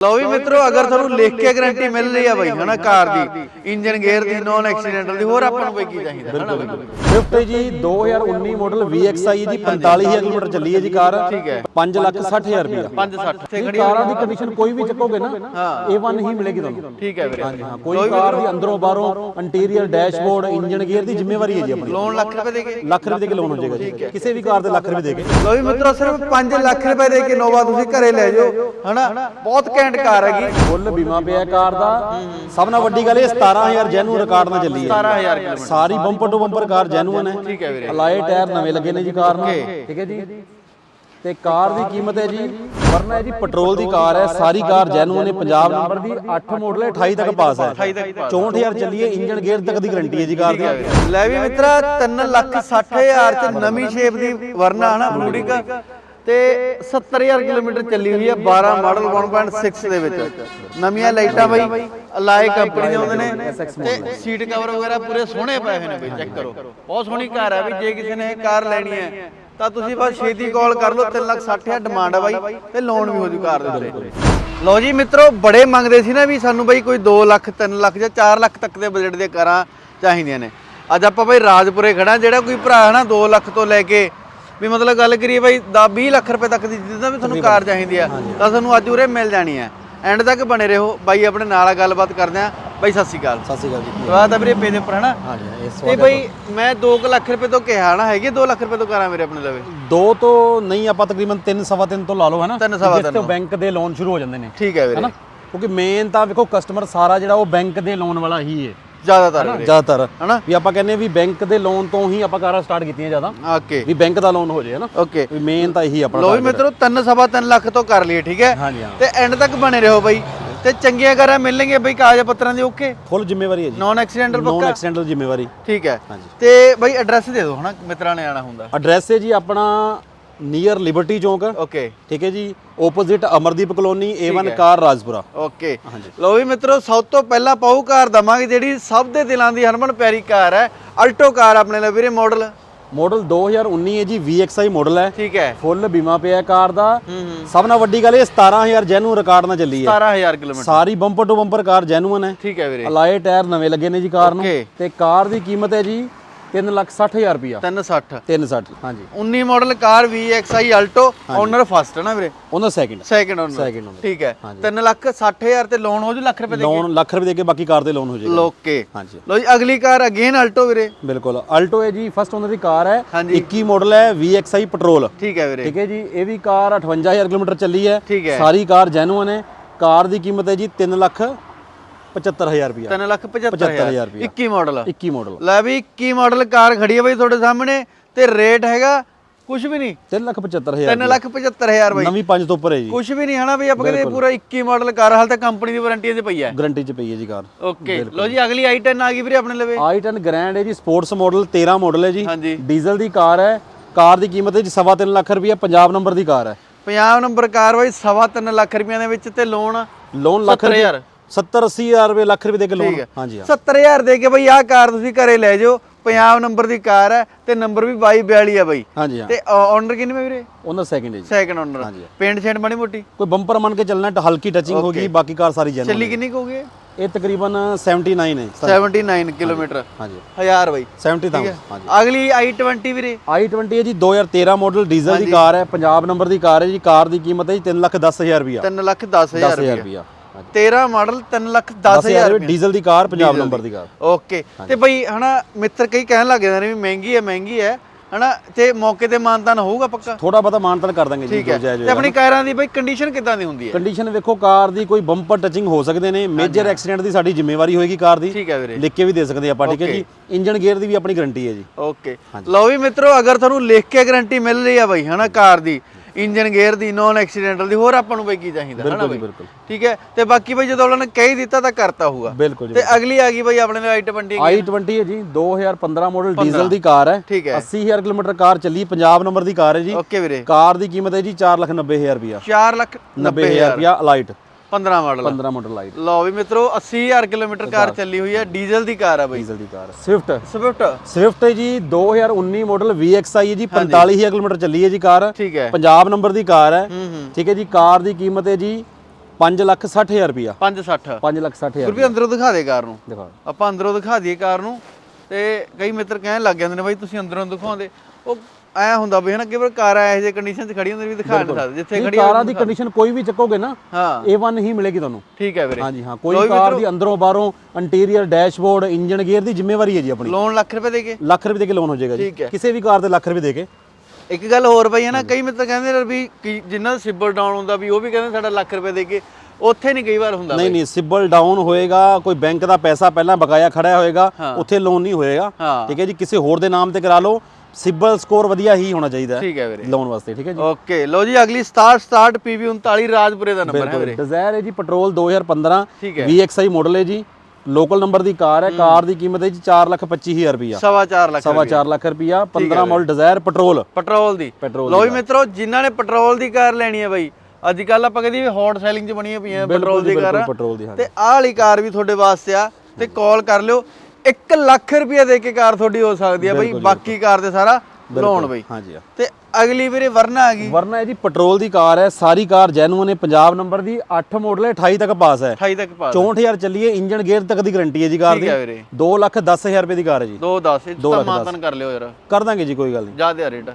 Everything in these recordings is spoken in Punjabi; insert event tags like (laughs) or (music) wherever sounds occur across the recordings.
ਲਓ ਵੀ ਮਿੱਤਰੋ ਅਗਰ ਤੁਹਾਨੂੰ ਲਿਖ ਕੇ ਗਾਰੰਟੀ ਮਿਲ ਰਹੀ ਆ ਬਾਈ ਹਨਾ ਕਾਰ ਦੀ ਇੰਜਨ ਗੇਅਰ ਦੀ ਨੋਨ ਐਕਸੀਡੈਂਟਲ ਦੀ ਹੋਰ ਆਪਾਂ ਨੂੰ ਬਈ ਕੀ ਚਾਹੀਦਾ ਹਨਾ? ਬਾਈ ਸਵਿਫਟ ਜੀ 2019 ਮਾਡਲ VXI ਜੀ 45000 ਕਿਲੋਮੀਟਰ ਚੱਲੀ ਹੈ ਜੀ ਕਾਰ। ਠੀਕ ਹੈ। 5 ਲੱਖ 60000 ਰੁਪਇਆ 560 ਤੇ ਖੜੀ ਕਾਰਾਂ ਦੀ ਕੰਡੀਸ਼ਨ ਕੋਈ ਵੀ ਚੱਕੋਗੇ ਨਾ A1 ਹੀ ਮਿਲੇਗੀ ਤੁਹਾਨੂੰ। ਠੀਕ ਹੈ ਵੀਰੇ। ਹਾਂ ਕੋਈ ਕਾਰ ਦੀ ਅੰਦਰੋਂ ਬਾਹਰੋਂ ਇੰਟੀਰੀਅਰ ਡੈਸ਼ਬੋਰਡ ਇੰਜਨ ਗੇਅਰ ਦੀ ਜ਼ਿੰਮੇਵਾਰੀ ਹੈ ਜੀ ਆਪਣੀ। ਲੋਨ ਲੱਖ ਰੁਪਏ ਦੇ ਕੇ। ਲੱਖ ਰੁਪਏ ਦੇ ਕੇ ਲੋਨ ਹੋ ਜਾਏਗਾ ਜੀ। ਕਿਸੇ ਵੀ ਕਾਰ ਦੇ ਲੱਖ ਰੁਪਏ ਦੇ ਕੇ। ਲਓ ਵੀ ਮਿੱਤਰੋ ਸਿਰਫ 5 ਲੱਖ ਰੁਪਏ ਦੇ ਕੇ ਨੋਵਾ ਤੁਸੀਂ ਘਰੇ ਲੈ ਜਾਓ ਹਨਾ? ਬਹੁਤ ਘੈਂਟ ਕਾਰ ਹੈਗੀ। ਫੁੱਲ ਬੀਮਾ ਪਿਆ ਕਾਰ ਦਾ। ਸਭ ਨਾਲ ਵੱਡੀ ਗੱਲ ਇਹ 17000 ਜੈਨੂਨ ਰਿਕਾਰਡ ਨਾਲ ਚੱਲੀ ਹੈ। 17000 kilometre. Sorry bumper to bumper car genuine ਹੈ। ਠੀਕ ਹੈ ਵੀਰੇ। ਅਲਾਏ ਟਾਇਰ ਨਵੇਂ ਲੱਗੇ ਨੇ ਜੀ ਕਾਰ ਨੂੰ ਠੀਕ ਹੈ ਜੀ। ਤੇ ਕਾਰ ਦੀ ਕੀਮਤ ਹੈ ਜੀ ਵਰਨਾ ਹੈ ਜੀ ਪੈਟਰੋਲ ਦੀ ਕਾਰ ਹੈ। ਸਾਰੀ ਕਾਰ ਜੈਨੂਨ ਹੈ ਪੰਜਾਬ ਨੰਬਰ ਦੀ 8 ਮਾਡਲ ਹੈ 28 ਤੱਕ ਪਾਸ ਹੈ। 28 ਤੱਕ ਪਾਸ 64000 ਚੱਲੀ ਹੈ ਇੰਜਨ ਗੇਅਰ ਤੱਕ ਦੀ ਗਾਰੰਟੀ ਹੈ ਜੀ ਕਾਰ ਦੀ। ਲੈ ਵੀ ਮਿੱਤਰਾ 3 ਲੱਖ 60000 ਚ ਨਵੀਂ ਸ਼ੇਪ ਦੀ ਵਰਨਾ ਹਨਾ ਬਲੂਡਿਕ ਤੇ 70000 ਕਿਲੋਮੀਟਰ ਚੱਲੀ ਹੋਈ ਹੈ 12 ਮਾਡਲ 1.6 ਦੇ ਵਿੱਚ। ਨਵੀਆਂ ਲਾਈਟਾਂ ਬਈ ਅਲਾਈ ਕੰਪਨੀ ਦੇ ਆਉਂਦੇ ਨੇ। ਤੇ ਸੀਟ ਕਵਰ ਵਗੈਰਾ ਪੂਰੇ ਸੋਹਣੇ ਪਏ ਹੋਏ ਨੇ ਬਈ ਚੈੱਕ ਕਰੋ। ਬਹੁਤ ਸੋਹਣੀ ਕਾਰ ਹੈ ਵੀ ਜੇ ਕਿਸੇ ਨੇ ਕਾਰ ਲੈਣੀ ਹੈ, ਤਾਂ ਤੁਸੀਂ ਬਸ ਛੇਤੀ ਕਾਲ ਕਰ ਲਓ 3 ਲੱਖ 60000 ਡਿਮਾਂਡ ਹੈ ਬਾਈ, ਤੇ ਲੋਨ ਵੀ ਹੋ ਜੂ ਕਾਰ ਦੇ ਉੱਤੇ। ਲਓ ਜੀ ਮਿੱਤਰੋ, ਬੜੇ ਮੰਗਦੇ ਸੀ ਨਾ ਵੀ ਸਾਨੂੰ ਬਾਈ ਕੋਈ 2 ਲੱਖ 3 ਲੱਖ ਜਾਂ 4 ਲੱਖ ਤੱਕ ਦੇ ਬਜਟ ਦੇ ਕਾਰਾਂ ਚਾਹੀਦੀਆਂ ਨੇ। ਅੱਜ ਆਪਾਂ ਬਾਈ ਰਾਜਪੁਰੇ ਖੜਾ ਜਿਹੜਾ ਕੋਈ ਭਰਾ ਹੈ ਨਾ 2 ਲੱਖ ਤੋਂ ਲੈ ਕੇ ਵੀ ਮਤਲਬ ਗੱਲ ਕਰੀਏ ਬਈ 20 ਲੱਖ ਰੁਪਏ ਤੱਕ ਦੀ ਜਿੱਦਾਂ ਵੀ ਤੁਹਾਨੂੰ ਕਾਰ ਚਾਹੀਦੀ ਆ। ਤਾਂ ਤੁਹਾਨੂੰ ਅੱਜ ਉਰੇ ਮਿਲ ਜਾਣੀ ਆ। ਐਂਡ ਤੱਕ ਬਣੇ ਰਹੋ। ਬਾਈ ਆਪਣੇ ਨਾਲ ਆ ਗੱਲਬਾਤ ਕਰਦੇ ਆ। ਬਾਈ ਸਤਿ ਸ਼੍ਰੀ ਅਕਾਲ। ਸਤਿ ਸ਼੍ਰੀ ਅਕਾਲ ਜੀ। ਸਵਾਗਤ ਆ ਵੀਰੇ ਪੇ ਦੇ ਉੱਪਰ ਹਨਾ ਹਾਂਜੀ ਇਸ ਤੇ ਬਈ ਮੈਂ 2 ਲੱਖ ਰੁਪਏ ਤੋਂ ਕਿਹਾ ਨਾ ਹੈਗੇ 2 ਲੱਖ ਰੁਪਏ ਤੋਂ ਕਾਰਾਂ ਮੇਰੇ ਆਪਣੇ ਲਵੇ? ਦੋ ਤੋਂ ਨਹੀਂ ਆਪਾਂ ਤਕਰੀਬਨ 3 ਸਵਾ 3 ਤੋਂ ਲਾ ਲਓ ਹੈ ਨਾ? ਤਿੰਨ ਸਵਾ ਜਿਸ ਤੋਂ ਬੈਂਕ ਦੇ ਲੋਨ ਸ਼ੁਰੂ ਹੋ ਜਾਂਦੇ ਨੇ। ਠੀਕ ਹੈ ਵੀਰੇ। ਹੈਨਾ ਕਿਉਂਕਿ ਮੇਨ ਤਾਂ ਵੇਖੋ ਕਸਟਮਰ ਸਾਰਾ ਜਿਹੜਾ ਉਹ ਬੈਂਕ ਦੇ ਲੋਨ ਵਾਲਾ ਹੀ ਹੈ ਜ਼ਿਆਦਾਤਰ ਵੀਰੇ। ਜ਼ਿਆਦਾਤਰ। ਹਨਾ? ਵੀ ਆਪਾਂ ਕਹਿੰਦੇ ਆ ਵੀ ਬੈਂਕ ਦੇ ਲੋਨ ਤੋਂ ਹੀ ਆਪਾਂ ਕਾਰਾਂ ਸਟਾਰਟ ਕੀਤੀਆਂ ਜ਼ਿਆਦਾ। ਓਕੇ ਵੀ ਬੈਂਕ ਦਾ ਲੋਨ ਹੋ ਜਾਏ ਹਨਾ? ਓਕੇ ਵੀ ਮੇਨ ਤਾਂ ਇਹੀ ਆਪਣਾ ਲੋ ਵੀ ਮਿੱਤਰੋ 3 ਸਵਾ 3 ਲੱਖ ਤੋਂ ਕਰ ਲਈਏ ਠੀਕ ਹੈ? ਹਾਂਜੀ ਹਾਂ। ਤੇ ਐਂਡ ਤੱਕ ਬਣੇ ਰਹੋ ਬਾਈ। ਤੇ ਚੰਗੀਆਂ ਕਾਰਾਂ ਮਿਲਣਗੀਆਂ ਬਈ ਕਾਗਜ਼ ਪੱਤਰਾਂ ਦੀ ਓਕੇ? ਫੁੱਲ ਜ਼ਿੰਮੇਵਾਰੀ ਹੈ ਜੀ। ਨੌਨ ਐਕਸੀਡੈਂਟਲ ਨੋਨ ਪੱਕਾ ਐਕਸੀਡੈਂਟਲ ਜ਼ਿੰਮੇਵਾਰੀ। ਠੀਕ ਹੈ। ਹਾਂਜੀ। ਤੇ ਬਈ ਐਡਰੈਸ ਦੇ ਦਿਓ ਹਨਾ? ਮਿੱਤਰਾਂ ਨੇ ਆਣਾ ਹੁੰਦਾ। ਐਡਰੈਸ ਹੈ ਜੀ ਆਪਣਾ ਨੀਅਰ ਲਿਬਰਟੀ ਚੌਂਕ ਓਕੇ ਠੀਕ ਹੈ ਜੀ। Opposite Amardeep colony A1 car Rajpura okay ਹਾਂਜੀ। ਲੋ ਵੀ ਮਿੱਤਰੋ ਸਭ ਤੋਂ ਪਹਿਲਾਂ ਪਾਉ ਕਾਰ ਦਵਾਂਗੇ ਜਿਹੜੀ ਸਭ ਦੇ ਦਿਲਾਂ ਦੀ ਹਰਮਨ ਪਿਆਰੀ ਕਾਰ ਹੈ। ਅਲਟੋ ਕਾਰ ਆਪਣੇ ਲਈ ਵੀਰੇ ਮਾਡਲ ਮਾਡਲ 2019 ਹੈ ਜੀ VXI ਮਾਡਲ ਹੈ। ਠੀਕ ਹੈ। ਫੁੱਲ ਬੀਮਾ ਪਿਆ ਕਾਰ ਦਾ। ਸਭ ਨਾਲ ਵੱਡੀ ਗੱਲ ਇਹ 17000 ਜੈਨੂਨ ਰਿਕਾਰਡ ਨਾਲ ਚੱਲੀ ਹੈ। 17000 kilometre. Sorry bumper to bumper car genuine ਹੈ। ਠੀਕ ਹੈ ਵੀਰੇ। ਅਲਾਏ ਟਾਇਰ ਨਵੇਂ ਲੱਗੇ ਨੇ ਜੀ ਕਾਰ ਨੂੰ। ਤੇ ਕਾਰ ਦੀ ਕੀਮਤ ਹੈ ਜੀ 360000 ਰੁਪਿਆ 360 360 ਹਾਂਜੀ। 19 model car VXI Alto owner first ਹੈ ਨਾ ਵੀਰੇ? ਉਹਨਾਂ second second owner Second owner। ਠੀਕ ਹੈ। 3 ਲੱਖ 60000 ਤੇ ਲੋਨ ਹੋ ਜੂ ਲੱਖ ਰੁਪਏ ਦੇ ਲੋਨ ਲੱਖ ਰੁਪਏ ਦੇ ਕੇ ਬਾਕੀ ਕਾਰ ਦੇ ਲੋਨ ਹੋ ਜਾਏਗਾ। ਲੋਕੇ ਹਾਂਜੀ। ਲੋ ਜੀ ਅਗਲੀ ਕਾਰ ਅਗੇਨ ਅਲਟੋ ਵੀਰੇ। ਬਿਲਕੁਲ। ਅਲਟੋ ਹੈ ਜੀ ਫਸਟ ਓਨਰ ਦੀ ਕਾਰ ਹੈ। ਹਾਂਜੀ। 21 ਮਾਡਲ ਹੈ VXI ਪੈਟਰੋਲ ਠੀਕ ਹੈ ਵੀਰੇ। ਠੀਕ ਹੈ ਜੀ ਇਹ ਵੀ ਕਾਰ 58000 ਕਿਲੋਮੀਟਰ ਚੱਲੀ ਹੈ। ਸਾਰੀ ਕਾਰ ਜੈਨੂਨ ਹੈ। ਕਾਰ ਦੀ ਕੀਮਤ ਹੈ ਜੀ 3 ਲੱਖ 75000 ਰੁਪਿਆ 3 ਲੱਖ 75000 75000 ਰੁਪਇਆ। 21 ਮਾਡਲ। 21 ਮਾਡਲ। ਲੈ ਵੀ 21 ਮਾਡਲ ਕਾਰ ਖੜੀ ਹੈ ਬਈ ਤੁਹਾਡੇ ਸਾਹਮਣੇ ਤੇ ਰੇਟ ਹੈਗਾ ਕੁਝ ਵੀ ਨਹੀਂ। 3 ਲੱਖ 75000 3 ਲੱਖ 75000 ਬਈ। ਨਵੀਂ 5 ਤੋਂ ਉੱਪਰ ਹੈ ਜੀ। ਕੁਝ ਵੀ ਨਹੀਂ ਹਨਾ ਬਈ ਆਪਾਂ ਕਹਿੰਦੇ ਪੂਰਾ 21 ਮਾਡਲ ਕਾਰ ਹਾਲ ਤਾਂ ਕੰਪਨੀ ਦੀ ਵਾਰੰਟੀ ਤੇ ਪਈ ਹੈ। ਗਾਰੰਟੀ ਚ ਪਈ ਹੈ ਜੀ ਕਾਰ। ਓਕੇ ਲੋ ਜੀ ਅਗਲੀ i10 ਆ ਗਈ ਵੀਰੇ ਆਪਣੇ ਲਵੇ। i10 ਗ੍ਰੈਂਡ ਹੈ ਜੀ ਸਪੋਰਟਸ ਮਾਡਲ 13 ਮਾਡਲ ਹੈ ਜੀ। ਡੀਜ਼ਲ ਦੀ ਕਾਰ ਹੈ ਕਾਰ ਦੀ ਕੀਮਤ ਹੈ ਜੀ 3.5 ਲੱਖ ਰੁਪਏ ਪੰਜਾਬ ਨੰਬਰ ਦੀ ਕਾਰ ਹੈ। 50 ਨੰਬਰ ਕਾਰ ਬਈ 3.5 ਲੱਖ ਰੁਪਈਆਂ ਦੇ ਵਿੱਚ ਤੇ ਲੋਨ ਲੋਨ ਲੱਖ 70000 70 80000 ਰੁਪਏ ਲੱਖ ਰੁਪਏ ਦੇ ਕੇ ਲੋਨ ਹਾਂਜੀ ਹਾਂ। 70000 ਦੇ ਕੇ ਬਈ ਆਹ ਕਾਰ ਤੁਸੀਂ ਘਰੇ ਲੈ ਜਾਓ 50 ਨੰਬਰ ਦੀ ਕਾਰ ਹੈ ਤੇ ਨੰਬਰ ਵੀ 2242 ਹੈ ਬਈ। ਹਾਂਜੀ ਹਾਂ। ਤੇ ਓਨਰ ਕਿੰਨੇ ਵੀਰੇ? ਉਹਨਾਂ ਸੈਕਿੰਡ ਹੈ ਜੀ। ਸੈਕੰਡ ਓਨਰ ਹਾਂਜੀ। ਪੇਂਟ ਸ਼ੇਡ ਮਾੜੀ ਮੋਟੀ? ਕੋਈ ਬੰਪਰ ਮੰਨ ਕੇ ਚੱਲਣਾ ਤਾਂ ਹਲਕੀ ਟੱਚਿੰਗ ਹੋਗੀ ਬਾਕੀ ਕਾਰ ਸਾਰੀ ਜੈਨੂਨ ਚੱਲੀ ਕਿੰਨੀ ਕੁ ਹੋ ਗਈ ਇਹ? ਤਕਰੀਬਨ 79 ਹੈ 79 ਕਿਲੋਮੀਟਰ। ਹਾਂਜੀ 1000 ਬਈ। 70 ਤਾਂ ਹਾਂਜੀ। ਅਗਲੀ i20 ਵੀਰੇ? i20 ਹੈ ਜੀ 2013 ਮਾਡਲ ਡੀਜ਼ਲ ਦੀ ਕਾਰ ਹੈ ਪੰਜਾਬ ਨੰਬਰ ਦੀ ਕਾਰ ਹੈ ਜੀ। ਕਾਰ ਦੀ ਕੀਮਤ ਹੈ ਜੀ 3 ਲੱਖ 10000 ਰੁਪਿਆ 3 ਲੱਖ 10000 10000 ਰੁਪਏ ਰੁਪਿਆ 13 ਮਾਡਲ 3 ਲੱਖ 10000 10000 ਰੁਪਏ। ਡੀਜ਼ਲ ਦੀ ਕਾਰ ਪੰਜਾਬ ਨੰਬਰ ਦੀ। ਕਾਰ। ਓਕੇ। ਤੇ ਬਈ ਹਨਾ ਮਿੱਤਰ ਕਈ ਕਹਿਣ ਲੱਗ ਜਾਂਦੇ ਨੇ ਵੀ ਮਹਿੰਗੀ ਹੈ ਮਹਿੰਗੀ ਹੈ। ਹਨਾ ਤੇ ਮੌਕੇ ਤੇ ਮਾਨਤਾਨ ਹੋਊਗਾ ਪੱਕਾ? ਥੋੜਾ ਬਹੁਤਾ ਮਾਨਤਨ ਕਰ ਦਾਂਗੇ ਜੀ ਹੈ। ਜੋ ਜਾਇਜ਼ ਤੇ ਆਪਣੀ ਕਾਰਾਂ ਦੀ ਬਈ ਕੰਡੀਸ਼ਨ ਕਿੱਦਾਂ ਦੀ ਹੁੰਦੀ ਹੈ? ਕੰਡੀਸ਼ਨ ਵੇਖੋ ਕਾਰ ਦੀ ਕੋਈ ਬੰਪਰ ਟੱਚਿੰਗ ਹੋ ਸਕਦੇ ਨੇ ਮੇਜਰ ਐਕਸੀਡੈਂਟ ਦੀ ਸਾਡੀ ਜ਼ਿੰਮੇਵਾਰੀ ਹੋਏਗੀ ਕਾਰ ਦੀ। ਠੀਕ ਹੈ ਵੀਰੇ। ਲਿਖ ਕੇ ਵੀ ਦੇ ਸਕਦੇ ਆਪਾਂ ਠੀਕ ਹੈ ਜੀ। ਇੰਜਨ ਗੇਅਰ ਦੀ ਵੀ ਆਪਣੀ ਗਾਰੰਟੀ ਹੈ ਜੀ। ਓਕੇ। ਲਓ ਵੀ ਮਿੱਤਰੋ ਅਗਰ ਤੁਹਾਨੂੰ ਲਿਖ ਕੇ ਗਾਰੰਟੀ ਮਿਲ ਰਹੀ ਆ ਬਈ ਹਨਾ ਕਾਰ ਦੀ ਇੰਜਨ ਗੇਅਰ ਦੀ ਨੋਨ ਐਕਸੀਡੈਂਟਲ ਦੀ ਹੋਰ ਆਪਾਂ ਨੂੰ ਬਈ ਕੀ ਚਾਹੀਦਾ ਹਨਾ ਬਿਲਕੁਲ ਜੀ ਬਈ? ਬਿਲਕੁਲ। ਠੀਕ ਹੈ? ਤੇ ਬਾਕੀ ਬਈ ਜਦੋਂ ਉਹਨਾਂ ਨੇ ਕਹਿ ਹੀ ਦਿੱਤਾ ਤਾਂ ਕਰਤਾ ਹੋਊਗਾ। ਬਿਲਕੁਲ ਜੀ ਤੇ ਅਗਲੀ ਆ ਗਈ ਬਈ ਆਪਣੇ ਲਈ i20 i20 ਹੈ ਜੀ 2015 ਮਾਡਲ ਡੀਜ਼ਲ ਦੀ ਕਾਰ ਹੈ। ਠੀਕ ਹੈ। 80000 ਕਿਲੋਮੀਟਰ ਕਾਰ ਚੱਲੀ ਪੰਜਾਬ ਨੰਬਰ ਦੀ ਕਾਰ ਹੈ ਜੀ। ਓਕੇ ਵੀਰੇ। ਕਾਰ ਦੀ ਕੀਮਤ ਹੈ ਜੀ 490000 ਰੁਪਿਆ 4 ਲੱਖ 90000 ਰੁਪਿਆ ਅਲਾਈਟ। 15 ਮਾਡਲ 15 ਮਾਡਲ ਲਾਈਟ ਲਓ ਵੀ ਮਿੱਤਰੋ 80000 ਕਿਲੋਮੀਟਰ ਕਾਰ ਚੱਲੀ ਹੋਈ ਹੈ ਡੀਜ਼ਲ ਦੀ ਕਾਰ ਆ ਬਈ। ਡੀਜ਼ਲ ਦੀ ਕਾਰ ਸਵਿਫਟ। ਸਵਿਫਟ। ਸਵਿਫਟ ਹੈ ਜੀ 2019 ਮਾਡਲ VXI ਹੈ ਜੀ 45000 ਕਿਲੋਮੀਟਰ ਚੱਲੀ ਹੈ ਜੀ ਕਾਰ। ਠੀਕ ਹੈ। ਪੰਜਾਬ ਨੰਬਰ ਦੀ ਕਾਰ ਹੈ। ਠੀਕ ਹੈ ਜੀ ਕਾਰ ਦੀ ਕੀਮਤ ਹੈ ਜੀ 5 ਲੱਖ 60 ਹਜ਼ਾਰ ਰੁਪਿਆ 560 5 ਲੱਖ 60 ਹਜ਼ਾਰ ਗੁਰਪ੍ਰੀਤ ਅੰਦਰੋਂ ਦਿਖਾ ਦੇ ਕਾਰ ਨੂੰ। ਦਿਖਾਓ ਆਪਾਂ ਅੰਦਰੋਂ ਦਿਖਾ ਦਈਏ ਕਾਰ ਨੂੰ। ਤੇ ਕਈ ਮਿੱਤਰ ਕਹਿਣ ਲੱਗ ਜਾਂਦੇ ਨੇ ਬਾਈ ਤੁਸੀਂ ਅੰਦਰੋਂ ਦਿਖਾਉਂਦੇ। ਉਹ ਐ ਹੁੰਦਾ ਵੀ ਹਨਾ ਕਿ ਵਾਰ ਕਾਰ ਇਹੋ ਜਿਹੇ ਕੰਡੀਸ਼ਨ 'ਚ ਖੜੀ ਹੁੰਦੀ ਵੀ ਦਿਖਾ ਨਹੀਂ ਸਕਦੇ ਜਿੱਥੇ ਖੜੀ ਕਾਰਾਂ ਦੀ ਕੰਡੀਸ਼ਨ ਕੋਈ ਵੀ ਚੱਕੋਗੇ ਨਾ ਹਾਂ। A1 ਹੀ ਮਿਲੇਗੀ ਤੁਹਾਨੂੰ। ਠੀਕ ਹੈ ਵੀਰੇ। ਹਾਂਜੀ ਹਾਂ ਕੋਈ ਕਾਰ ਦੀ ਅੰਦਰੋਂ ਬਾਹਰੋਂ ਇੰਟੀਰੀਅਰ ਡੈਸ਼ਬੋਰਡ ਇੰਜਨ ਗੇਅਰ ਦੀ ਜ਼ਿੰਮੇਵਾਰੀ ਹੈ ਜੀ ਆਪਣੀ। ਲੋਨ ਲੱਖ ਰੁਪਏ ਦੇ ਕੇ? ਲੱਖ ਰੁਪਏ ਦੇ ਕੇ ਲੋਨ ਹੋ ਜਾਏਗਾ ਜੀ। ਕਿਸੇ ਵੀ ਕਾਰ ਤੇ ਲੱਖ ਰੁਪਏ ਦੇ ਕੇ। ਇੱਕ ਗੱਲ ਹੋਰ ਬਈ ਹੈ ਨਾ ਕਈ ਮਿੱਤਰ ਕਹਿੰਦੇ ਨੇ ਵੀ ਦਾ ਸਿਬਲ ਡਾਊਨ ਹੁੰਦਾ ਵੀ ਉਹ ਵੀ ਕਹਿੰਦੇ ਸਾਡਾ ਲੱਖ ਰੁਪਏ ਦੇ ਕੇ ਉੱਥੇ ਨਹੀਂ ਕਈ ਵਾਰ ਹੁੰਦਾ ਨਹੀਂ ਨਹੀਂ ਸਿਬਲ ਡਾਊਨ ਹੋਏਗਾ ਕੋਈ ਬੈਂਕ ਦਾ ਪੈਸਾ ਪਹਿਲਾਂ ਬਕਾਇਆ ਖੜਾ ਹੋਏਗਾ ਉੱਥੇ ਲੋਨ ਨਹੀਂ ਹੋਏਗਾ। ਠੀਕ ਹੈ ਜੀ ਕਿਸੇ ਹੋਰ ਦੇ ਨਾਮ ਤੇ ਕਰਾ ਲਓ ਸਿਬਲ ਸਕੋਰ ਵਧੀਆ ਹੀ ਹੋਣਾ ਚਾਹੀਦਾ ਹੈ ਠੀਕ ਹੈ ਵੀਰੇ। ਲੋਨ ਵਾਸਤੇ ਠੀਕ ਹੈ ਜੀ? ਓਕੇ ਲੋ ਜੀ ਅਗਲੀ ਸਟਾਰਟ ਸਟਾਰਟ PV 39 ਰਾਜਪੁਰੇ ਦਾ ਨੰਬਰ ਹੈ ਵੀਰੇ। ਡਿਜ਼ਾਇਰ ਹੈ ਜੀ ਪੈਟਰੋਲ 2015 ਠੀਕ ਹੈ। VXI ਮਾਡਲ ਹੈ ਜੀ। ਲੋਕਲ ਨੰਬਰ ਦੀ ਕਾਰ ਹੈ ਕਾਰ ਦੀ ਕੀਮਤ ਹੈ ਜੀ 425000 ਰੁਪਇਆ ਸਵਾ ਲੱਖ ਸਵਾ ਲੱਖ ਰੁਪਇਆ 15 ਮਾਡਲ ਡਿਜ਼ਾਇਰ ਪੈਟਰੋਲ। ਪੈਟਰੋਲ ਦੀ। ਪੈਟਰੋਲ ਲੋ ਜੀ ਮਿੱਤਰੋ ਜਿਨ੍ਹਾਂ ਨੇ ਪੈਟਰੋਲ ਦੀ ਕਾਰ ਲੈਣੀ ਹੈ ਬਈ ਅੱਜ ਕੱਲ ਆਪਾਂ ਕਹਿੰਦੇ ਵੀ ਹੌਟ ਸੈਲਿੰਗ 'ਚ ਬਣੀਆਂ ਪਈਆਂ ਪੈਟਰੋਲ ਦੀ ਕਾਰਾਂ। ਤੇ ਆਹ ਵਾਲੀ ਕਾਰ ਵੀ ਤੁਹਾਡੇ ਵਾਸਤੇ ਆ ਤੇ ਕਾਲ ਕਰ ਲਿਓ। 1 ਲੱਖ ਰੁਪਏ ਦੇ ਕੇ ਕਾਰ ਤੁਹਾਡੀ ਹੋ ਸਕਦੀ ਆ ਬਈ ਬਾਕੀ ਕਾਰ ਤੇ ਸਾਰਾ ਲੋਨ ਬਈ। ਹਾਂਜੀ। ਹਾਂ ਤੇ ਅਗਲੀ ਵੀਰੇ ਵਰਨਾ ਆ ਗਈ। ਵਰਨਾ ਹੈ ਜੀ ਪੈਟਰੋਲ ਦੀ ਕਾਰ ਹੈ ਸਾਰੀ ਕਾਰ ਜੈਨੂਨ ਹੈ ਪੰਜਾਬ ਨੰਬਰ ਦੀ 8 ਮਾਡਲ ਹੈ 28 ਤੱਕ ਪਾਸ ਹੈ। 28 ਤੱਕ ਪਾ 64000 ਚੱਲੀ ਹੈ ਇੰਜਨ ਗੇਅਰ ਤੱਕ ਦੀ ਗਾਰੰਟੀ ਹੈ ਜੀ ਕਾਰ ਠੀਕ ਦੀ। ਹੈ ਵੀਰੇ। 2 ਲੱਖ 10000 ਰੁਪਏ ਦੀ ਕਾਰ ਹੈ ਜੀ। 2 10 ਇਹ ਤਾਂ ਮਾਤਨ ਕਰ ਲਿਓ ਯਾਰ ਕਰ ਦਾਂਗੇ ਜੀ ਕੋਈ ਗੱਲ ਨਹੀਂ। ਜ਼ਿਆਦਾ ਰੇਟ।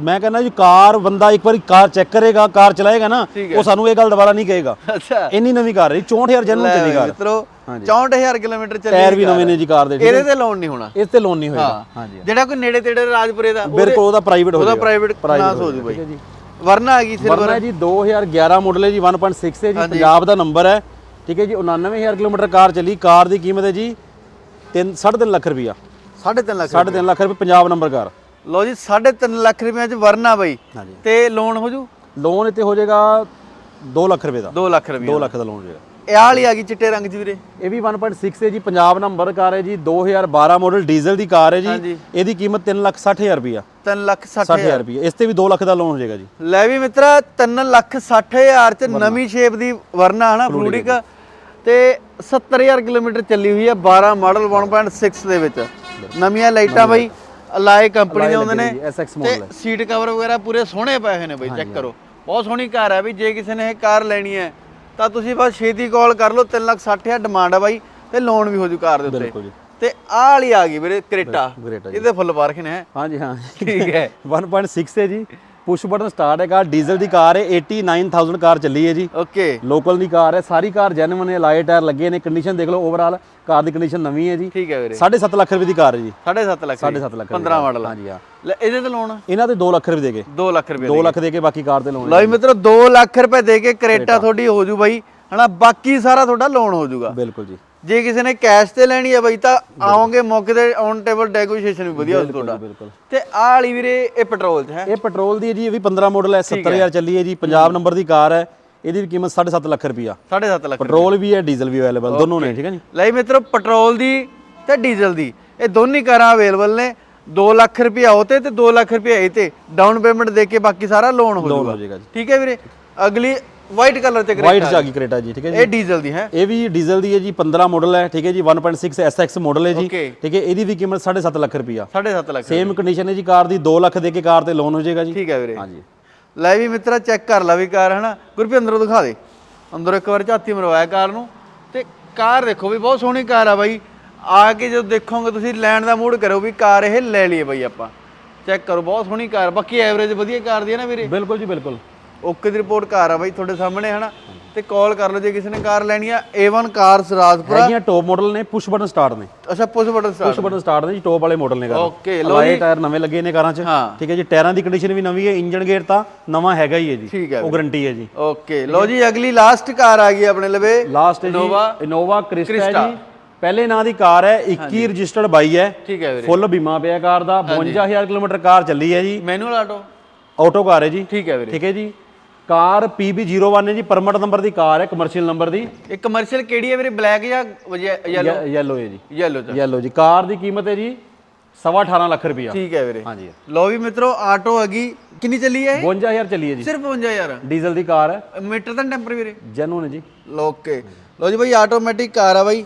ਮੈਂ ਕਹਿੰਦਾ ਜੀ ਕਾਰ ਬੰਦਾ ਇੱਕ ਵਾਰੀ ਕਾਰ ਚੈੱਕ ਕਰੇਗਾ ਕਾਰ ਚਲਾਏਗਾ ਨਾ। ਉਹ ਸਾਨੂੰ ਇਹ ਗੱਲ ਦੁਬਾਰਾ ਨਹੀਂ ਕਹੇਗਾ। ਅੱਛਾ। ਇੰਨੀ ਨਵੀਂ ਕਾਰ ਹੈ ਜੀ 64000 ਜੈਨੂਨ ਲੈ ਚੱਲੀ ਕਾਰ। ਮਿੱਤਰੋ ਹਾਂਜੀ। 64000 ਕਿਲੋਮੀਟਰ ਚੱਲੀ ਟਾਇਰ ਵੀ ਨਵੇਂ ਨੇ ਜੀ ਕਾਰ ਦੇ ਇਹਦੇ ਤੇ ਲੋਨ ਨਹੀਂ ਹੋਣਾ। ਇਸ ਤੇ ਲੋਨ ਨਹੀਂ ਹੋਏਗਾ। ਹਾਂਜੀ। ਜਿਹੜਾ ਕੋਈ ਨੇੜੇ ਤੇੜੇ ਰਾਜਪੁਰੇ ਦਾ ਮੇਰੇ ਕੋਲ ਉਹਦਾ ਪ੍ਰਾਈਵੇਟ ਹੋ ਉਹਦਾ ਪ੍ਰਾਈਵੇਟ ਕਲਾਸ ਹੋ ਜੂ ਠੀਕ ਹੈ ਬਈ ਜੀ। ਵਰਨਾ ਆ ਗਈ ਸਿਲਵਰ ਵਰਨਾ ਜੀ 2011 ਮਾਡਲ ਹੈ ਜੀ 1.6 ਹੈ ਜੀ ਪੰਜਾਬ ਦਾ ਨੰਬਰ ਹੈ। ਠੀਕ ਹੈ ਜੀ 99000 ਕਿਲੋਮੀਟਰ ਕਾਰ ਚੱਲੀ। ਕਾਰ ਦੀ ਕੀਮਤ ਹੈ ਜੀ 3 3.5 ਲੱਖ ਰੁਪਈਆ। 3.5 ਲੱਖ 3.5 ਲੱਖ ਰੁਪਏ ਪੰਜਾਬ ਨੰਬਰ ਕਾਰ। ਲੋ ਜੀ 3.5 ਲੱਖ ਰੁਪਏ ਚ ਵਰਨਾ ਬਈ। ਹਾਂਜੀ। ਤੇ ਲੋਨ ਹੋ ਜੂ? ਲੋਨ ਇੱਥੇ ਹੋ ਜਾਏਗਾ 2 ਲੱਖ ਰੁਪਏ ਦਾ। 2 ਲੱਖ ਰੁਪਏ 2 ਲੱਖ ਦਾ ਲੋਨ ਹੋ ਜਾਏਗਾ। ਇਹ ਵਾਲੀ ਆ ਗਈ ਚਿੱਟੇ ਰੰਗ ਚ ਵੀਰੇ। ਇਹ ਵੀ 1.6 ਹੈ ਜੀ ਪੰਜਾਬ ਨੰਬਰ ਕਾਰ ਹੈ ਜੀ 2012 ਮਾਡਲ ਡੀਜ਼ਲ ਦੀ ਕਾਰ ਹੈ ਜੀ। ਇਹਦੀ ਕੀਮਤ 3 ਲੱਖ 60000 ਰੁਪਈਆ। 3 ਲੱਖ 60 60000 ਰੁਪਈਆ। ਇਸ ਤੇ ਵੀ 2 ਲੱਖ ਦਾ ਲੋਨ ਹੋ ਜਾਏਗਾ ਜੀ। ਲੈ ਵੀ ਮਿੱਤਰਾ 3 ਲੱਖ 60 ਹਜ਼ਾਰ ਚ ਨਵੀਂ ਸ਼ੇਪ ਦੀ ਵਰਨਾ ਹਨਾ ਫਲੂਡਿਕ ਤੇ 70000 ਕਿਲੋਮੀਟਰ ਚੱਲੀ ਹੋਈ ਹੈ 12 ਮਾਡਲ 1.6 ਦੇ ਵਿੱਚ। ਨਵੀਆਂ ਲਾਈਟਾਂ ਬਈ। ਅਲਾਈ ਕੰਪਨੀ ਦੇ ਹੁੰਦੇ ਨੇ ਤੇ ਸੀਟ ਕਵਰ ਵਗੈਰਾ ਪੂਰੇ ਸੋਹਣੇ ਪਏ ਹੋਏ ਨੇ ਬਈ ਚੈੱਕ ਕਰੋ। ਬਹੁਤ ਸੋਹਣੀ ਕਾਰ ਹੈ ਵੀ ਜੇ ਕਿਸੇ ਨੇ ਇਹ ਕਾਰ ਲੈਣੀ ਹੈ ਤਾਂ ਤੁਸੀਂ ਬਸ ਛੇਤੀ ਕਾਲ ਕਰ ਲਓ 3 ਲੱਖ 60 ਹਜ਼ਾਰ ਡਿਮਾਂਡ ਹੈ ਬਾਈ ਤੇ ਲੋਨ ਵੀ ਹੋ ਜੂ ਕਾਰ ਦੇ ਉੱਤੇ। ਤੇ ਆਹ ਵਾਲੀ ਆ ਗਈ ਵੀਰੇ ਕ੍ਰੇਟਾ। ਇਹਦੇ ਫੁੱਲ ਪਾਰਕ ਨੇ। ਹਾਂਜੀ ਹਾਂ ਠੀਕ ਹੈ। (laughs) 1.6 ਹੈ ਜੀ। ਪੁਸ਼ ਬਟਨ ਸਟਾਰਟ ਹੈ ਕਾਰ ਡੀਜ਼ਲ ਦੀ ਕਾਰ ਹੈ 89000 ਕਾਰ ਚੱਲੀ ਹੈ ਜੀ। ਓਕੇ ਲੋਕਲ ਦੀ ਕਾਰ ਹੈ ਸਾਰੀ ਕਾਰ ਜੈਨੂਨ ਹੈ ਲਾਈਟ ਟਾਇਰ ਲੱਗੇ ਨੇ ਕੰਡੀਸ਼ਨ ਦੇਖ ਲਓ ਓਵਰਆਲ ਕਾਰ ਦੀ ਕੰਡੀਸ਼ਨ ਨਵੀਂ ਹੈ ਜੀ। ਠੀਕ ਹੈ ਵੀਰੇ। 7.5 ਲੱਖ ਰੁਪਏ ਦੀ ਕਾਰ ਹੈ ਜੀ। 7.5 ਲੱਖ 7.5 ਲੱਖ 15 ਮਾਡਲ ਹਾਂ। ਲੈ ਇਹਦੇ ਤੇ ਲੋਨ ਇਹਨਾਂ ਤੇ 2 ਲੱਖ ਰੁਪਏ ਦੇ ਕੇ। 2 ਲੱਖ ਰੁਪਏ 2 ਲੱਖ ਦੇ ਕੇ ਬਾਕੀ ਕਾਰ ਤੇ ਲੋਨ ਲਓ ਜੀ ਮਿੱਤਰੋ 2 ਲੱਖ ਰੁਪਏ ਦੇ ਕੇ ਕਰੇਟਾ ਤੁਹਾਡੀ ਹੋ ਜੂ ਬਾਈ। ਹਨਾ ਬਾਕੀ ਸਾਰਾ ਤੁਹਾਡਾ ਲੋਨ ਹੋ ਜੂਗਾ। ਬਿਲਕੁਲ ਜੀ। ਜੇ ਕਿਸੇ ਨੇ ਕੈਸ਼ ਤੇ ਲੈਣੀ ਹੈ ਬਾਈ ਤਾਂ ਆਓਗੇ ਮੌਕੇ ਤੇ ਔਨ ਟੇਬਲ ਨੈਗੋਸ਼ੀਏਸ਼ਨ ਵੀ ਵਧੀਆ ਹੋ ਜੂ ਤੁਹਾਡਾ ਬਿਲਕੁਲ। ਤੇ ਆਹ ਵਾਲੀ ਵੀਰੇ ਇਹ ਪੈਟਰੋਲ 'ਚ ਹੈ। ਇਹ ਪੈਟਰੋਲ ਦੀ ਹੈ ਜੀ ਇਹ ਵੀ 15 ਮਾਡਲ ਹੈ। 70000 ਚੱਲੀ ਹੈ ਜੀ ਪੰਜਾਬ ਨੰਬਰ ਦੀ ਕਾਰ ਹੈ ਇਹਦੀ ਵੀ ਕੀਮਤ 7.5 ਲੱਖ ਰੁਪਈਆ। 7.5 ਲੱਖ ਪੈਟਰੋਲ ਵੀ ਹੈ ਡੀਜ਼ਲ ਵੀ ਅਵੇਲੇਬਲ ਦੋਨੋਂ ਨੇ ਠੀਕ ਹੈ ਜੀ। ਲੈ ਮਿੱਤਰੋ ਪੈਟਰੋਲ ਦੀ ਤੇ ਡੀਜ਼ਲ ਦੀ ਇਹ ਦੋਨੇ ਕਾਰਾਂ ਅਵੇਲੇਬਲ ਨੇ। 2 ਲੱਖ ਰੁਪਏ ਉਹ ਤੇ ਤੇ 2 ਲੱਖ ਰੁਪਏ ਇਹ ਤੇ। ਡਾਊਨ ਪੇਮੈਂਟ ਦੇ ਕੇ ਬਾਕੀ ਸਾਰਾ ਲੋਨ ਹੋ ਲੋਨ ਜੂਗਾ ਹੋ ਜਾਏਗਾ ਜੀ। ਠੀਕ ਹੈ ਵੀਰੇ। ਅਗਲੀ ਵਾਈਟ ਕਲਰ ਤੇ ਵਾਈਟ ਕਰੇਟਾ ਚ ਆ ਗਈ ਕਰੇਟਾ ਜੀ ਠੀਕ ਹੈ ਜੀ। ਇਹ ਡੀਜ਼ਲ ਦੀ ਹੈ। ਇਹ ਵੀ ਡੀਜ਼ਲ ਦੀ ਹੈ ਜੀ 15 ਮਾਡਲ ਹੈ ਠੀਕ ਹੈ ਜੀ 1.6 SX ਮਾਡਲ ਹੈ ਜੀ. ਠੀਕ ਹੈ ਇਹਦੀ ਵੀ ਕੀਮਤ 7.5 ਲੱਖ ਰੁਪਈਆ। 7.5 ਲੱਖ ਸੇਮ ਕੰਡੀਸ਼ਨ ਹੈ ਜੀ ਕਾਰ ਦੀ 2 ਲੱਖ ਦੇ ਕੇ ਕਾਰ ਤੇ ਲੋਨ ਹੋ ਜਾਏਗਾ ਜੀ। ਠੀਕ ਹੈ ਵੀਰੇ। ਹਾਂਜੀ। ਲੈ ਵੀ ਮਿੱਤਰਾ ਚੈੱਕ ਕਰ ਲੈ ਵੀ ਕਾਰ ਹਨਾ। ਗੁਰਪ੍ਰੀਤ ਅੰਦਰੋਂ ਦਿਖਾ ਦੇ। ਅੰਦਰੋਂ ਇੱਕ ਵਾਰ ਝਾਤੀ ਮਰਵਾਇਆ ਕਾਰ ਨੂੰ। ਤੇ ਕਾਰ ਦੇਖੋ ਵੀ ਬਹੁਤ ਸੋਹਣੀ ਕਾਰ ਆ ਬਾਈ। ਆ ਕੇ ਜਦੋਂ ਦੇਖੋਗੇ ਤੁਸੀਂ ਲੈਣ ਦਾ ਮੂਡ ਕਰੋ ਵੀ ਕਾਰ ਇਹ ਲੈ ਲਈਏ ਬਾਈ ਆਪਾਂ। ਚੈੱਕ ਕਰੋ ਬਹੁਤ ਸੋਹਣੀ ਕਾਰ। ਬਾਕੀ ਐਵਰੇਜ ਵਧੀਆ ਕਾਰ ਦੀ ਹੈ ਨਾ ਵੀਰੇ? ਬਿਲਕੁਲ ਜੀ ਬਿਲਕੁਲ। ਓਕੇ ਦੀ ਰਿਪੋਰਟ ਕਾਰ ਆ ਬਾਈ ਤੁਹਾਡੇ ਸਾਹਮਣੇ ਹਨਾ? ਤੇ ਕਾਲ ਕਰ ਲਓ ਜੇ ਕਿਸੇ ਨੇ ਕਾਰ ਲੈਣੀ ਆ A1 ਕਾਰਸ ਰਾਜਪੁਰਾ ਹੈਗੀਆਂ ਟੌਪ ਮਾਡਲ ਨੇ ਪੁਸ਼ ਬਟਨ ਸਟਾਰਟ ਨੇ। ਅੱਛਾ push button push start button start ਨੇ ਜੀ ਟੌਪ ਵਾਲੇ ਮਾਡਲ ਨੇ ਕਾਰ ਓਕੇ ਲੋ ਲੋਏ ਟਾਇਰ ਨਵੇਂ ਲੱਗੇ ਨੇ ਕਾਰਾਂ 'ਚ। ਹਾਂ। ਠੀਕ ਹੈ ਜੀ ਟਾਇਰਾਂ ਦੀ ਕੰਡੀਸ਼ਨ ਵੀ ਨਵੀਂ ਹੈ ਇੰਜਨ ਗੇਅਰ ਤਾਂ ਨਵਾਂ ਹੈਗਾ ਹੀ ਹੈ ਜੀ। ਠੀਕ ਹੈ ਉਹ ਗਾਰੰਟੀ ਹੈ ਜੀ। ਓਕੇ ਲੋ ਜੀ ਅਗਲੀ ਲਾਸਟ ਕਾਰ ਆ ਗਈ ਆਪਣੇ ਲਵੇ। ਲਾਸਟ ਹੈ ਜੀ Innova ਇਨੋਵਾ ਕ੍ਰਿਸਟਾ Crista। ਜੀ। ਪਹਿਲੇ ਨਾਂ ਦੀ ਕਾਰ ਹੈ 21 ਰਜਿਸਟਰਡ 22 ਹੈ। ਠੀਕ ਹੈ ਵੀਰੇ। ਫੁੱਲ ਬੀਮਾ ਪਿਆ ਕਾਰ ਦਾ 52000 ਕਿਲੋਮੀਟਰ ਕਾਰ ਚੱਲੀ ਹੈ ਜੀ। ਮੈਨੂਅਲ ਆਟੋ ਆਟੋ ਕਾਰ ਹੈ ਜੀ। ਠੀਕ ਹੈ ਵੀਰੇ। ਠੀਕ ਹੈ ਜੀ। ਕਾਰ PB01 ਹੈ ਜੀ ਪਰਮਿਟ ਨੰਬਰ ਦੀ ਕਾਰ ਹੈ ਕਮਰਸ਼ੀਅਲ ਨੰਬਰ ਦੀ। ਇਹ ਕਮਰਸ਼ੀਅਲ ਕਿਹੜੀ ਹੈ ਵੀਰੇ? ਬਲੈਕ ਜਾਂ ਯੈਲੋ ਯੈਲੋ ਹੈ ਜੀ। ਯੈਲੋ ਚ। ਯੈਲੋ ਜੀ। ਕਾਰ ਦੀ ਕੀਮਤ ਹੈ ਜੀ ਸਵਾ 18 ਲੱਖ ਰੁਪਇਆ ਠੀਕ ਹੈ ਵੀਰੇ। ਹਾਂਜੀ। ਲੋ ਵੀ ਮਿੱਤਰੋ ਆਟੋ ਹੈਗੀ। ਕਿੰਨੀ ਚੱਲੀ ਹੈ ਇਹ? 52000 ਚੱਲੀ ਹੈ ਜੀ। ਸਿਰਫ 55000 ਡੀਜ਼ਲ ਦੀ ਕਾਰ ਹੈ। ਮੀਟਰ ਤਾਂ ਟੈਂਪਰ ਵੀਰੇ। ਜੈਨੂਨ ਹੈ ਜੀ। ਓਕੇ ਲੋ ਜੀ ਬਾਈ ਆਟੋਮੈਟਿਕ ਕਾਰ ਆ ਬਾਈ।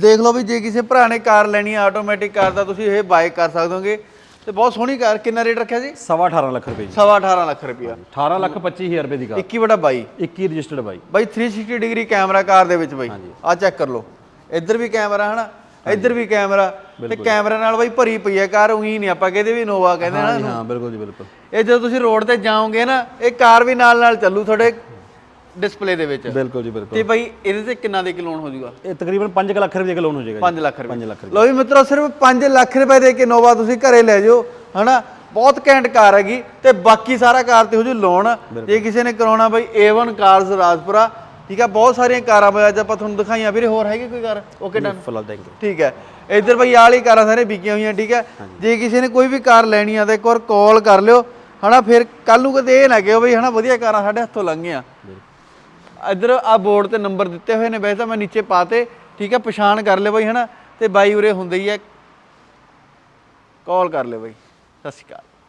ਦੇਖ ਲਓ ਵੀ ਜੇ ਕਿਸੇ ਭਰਾ ਨੇ ਕਾਰ ਲੈਣੀ ਹੈ ਆਟੋਮੈਟਿਕ ਕਾਰ ਤਾਂ ਤੁਸੀਂ ਇਹ ਬਾਈ ਕਰ ਸਕਦੇ ਹੋਗੇ। ਤੇ ਬਹੁਤ ਸੋਹਣੀ ਕਾਰ ਕਿੰਨਾ ਰੇਟ ਰੱਖਿਆ ਜੀ? ਸਵਾ 18 ਲੱਖ ਰੁਪਏ ਜੀ। ਸਵਾ 18 ਲੱਖ ਰੁਪਇਆ 18 ਲੱਖ 25000 ਰੁਪਏ ਦੀ ਕਾਰ। 21 ਬਟਾ 22 21 ਰਜਿਸਟਰਡ ਬਾਈ। ਬਾਈ 360 ਡਿਗਰੀ ਕੈਮਰਾ ਕਾਰ ਦੇ ਵਿੱਚ ਬਾਈ। ਆ ਚੈੱਕ ਕਰ ਲਓ। ਇੱਧਰ ਵੀ ਕੈਮਰਾ ਹਨਾ? ਇੱਧਰ ਵੀ ਕੈਮਰਾ। ਤੇ ਕੈਮਰਾ ਨਾਲ ਬਾਈ ਭਰੀ ਪਈ ਹੈ ਕਾਰ ਉਹੀ ਨਹੀਂ ਆਪਾਂ ਕਹਿੰਦੇ ਵੀ ਨੋਵਾ ਕਹਿੰਦੇ ਨਾ ਹਾਂ ਬਿਲਕੁਲ ਜੀ ਬਿਲਕੁਲ। ਇਹ ਜਦੋਂ ਤੁਸੀਂ ਰੋਡ ਤੇ ਜਾਓਗੇ ਨਾ ਇਹ ਕਾਰ ਵੀ ਨਾਲ ਨਾਲ ਚੱਲੂ ਤੁਹਾਡੇ ਡਿਸਪਲੇ ਦੇ ਵਿੱਚ। ਬਿਲਕੁਲ ਜੀ ਬਿਲਕੁਲ। ਤੇ ਬਾਈ ਇਹਦੇ ਤੇ ਕਿੰਨਾ ਦੇ ਲੋਨ ਹੋ ਜਾਊਗਾ? ਇਹ ਤਕਰੀਬਨ 5 ਲੱਖ ਰੁਪਏ ਦਾ ਲੋਨ ਹੋ ਜਾਏਗਾ 5 ਲੱਖ ਰੁਪਏ। 5 ਲੱਖ ਲਓ ਵੀ ਮਿੱਤਰੋ ਸਿਰਫ 5 ਲੱਖ ਰੁਪਏ ਦੇ ਕੇ ਨੋਵਾ ਤੁਸੀਂ ਘਰੇ ਲੈ ਜਾਓ ਹਨਾ? ਬਹੁਤ ਘੈਂਟ ਕਾਰ ਹੈਗੀ ਤੇ ਬਾਕੀ ਸਾਰਾ ਕਾਰ ਤੇ ਹੋ ਜੂ ਲੋਨ ਜੇ ਕਿਸੇ ਨੇ ਕਰਾਉਣਾ ਬਾਈ A1 ਕਾਰਸ ਰਾਜਪੁਰਾ ਠੀਕ ਆ ਬਹੁਤ ਸਾਰੀਆਂ ਕਾਰਾਂ ਬਾਈ ਅੱਜ ਆਪਾਂ ਤੁਹਾਨੂੰ ਦਿਖਾਈਆਂ। ਵੀਰੇ ਹੋਰ ਹੈਗੀ ਕੋਈ ਕਾਰ? ਓਕੇ ਡਨ ਫਿਲਹਾਲ ਥੈਂਕ ਯੂ ਠੀਕ ਹੈ। ਇੱਧਰ ਬਈ ਆਹ ਵਾਲੀ ਕਾਰਾਂ ਸਾਰੇ ਵਿਕੀਆਂ ਹੋਈਆਂ ਠੀਕ ਹੈ? ਜੇ ਕਿਸੇ ਨੇ ਕੋਈ ਵੀ ਕਾਰ ਲੈਣੀ ਆ ਤਾਂ ਇੱਕ ਵਾਰ ਕਾਲ ਕਰ ਲਿਓ ਹਨਾ? ਫਿਰ ਕੱਲ ਨੂੰ ਕਦੇ ਇਹ ਨਾ ਕਿਹੋ ਬਈ ਹਨਾ ਵਧੀਆ ਕਾਰਾਂ ਸਾਡੇ ਹੱਥੋਂ ਲੰਘੀਆਂ। ਇੱਧਰ ਆ ਬੋਰਡ ਤੇ ਨੰਬਰ ਦਿੱਤੇ ਹੋਏ ਨੇ, ਵੈਸੇ ਤਾਂ ਮੈਂ ਨੀਚੇ ਪਾਤੇ, ਠੀਕ ਹੈ ਪਛਾਣ ਕਰ ਲਿਓ ਬਈ, ਹਨਾ? ਤੇ ਬਾਈ ਉਰੇ ਹੁੰਦੇ ਹੀ ਆ। ਕਾਲ ਕਰ ਲਿਓ ਬਾਈ। ਸਤਿ ਸ਼੍ਰੀ ਅਕਾਲ।